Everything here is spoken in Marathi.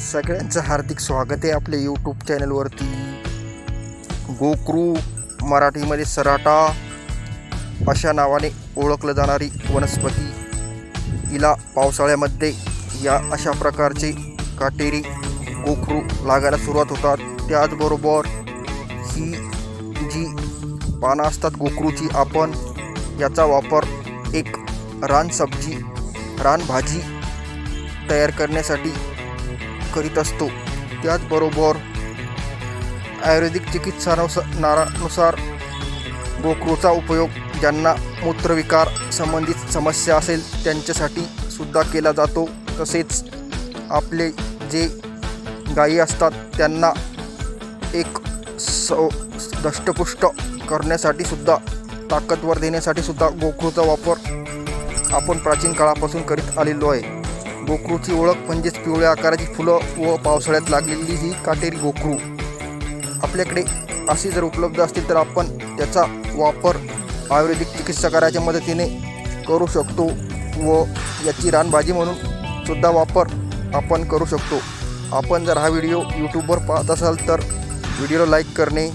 सगळ्यांचं हार्दिक स्वागत आहे आपल्या यूट्यूब चॅनलवरती गोक्रू मराठीमध्ये सराटा अशा नावाने ओळखलं जाणारी वनस्पती. हिला पावसाळ्यामध्ये या अशा प्रकारचे काटेरी गोखरू लागायला सुरुवात होतात. त्याचबरोबर ही जी पानं असतात गोखरूची आपण याचा वापर एक रान सब्जी रानभाजी तयार करण्यासाठी करीत असतो. त्याचबरोबर आयुर्वेदिक चिकित्सानुसार गोक्रूचा उपयोग ज्यांना मूत्रविकार संबंधित समस्या असेल त्यांच्यासाठी सुद्धा केला जातो. तसेच आपले जे गायी असतात त्यांना एक सौ दष्टपुष्ट करण्यासाठी सुद्धा ताकदवर देण्यासाठी सुद्धा गोखरूचा वापर आपण प्राचीन काळापासून करीत आलेलो आहे. गोखरूची ओळख म्हणजेच पिवळ्या आकाराची फुलं व पावसाळ्यात लागलेली ही काटेरी गोखरू आपल्याकडे अशी जर उपलब्ध असतील तर आपण त्याचा वापर आयुर्वेदिक चिकित्सकाराच्या मदतीने करू शकतो व याची रानभाजी म्हणून सुद्धा वापर आपण करू शकतो. आपण जर हा व्हिडिओ यूट्यूबवर पाहत असाल तर व्हिडिओला लाईक करणे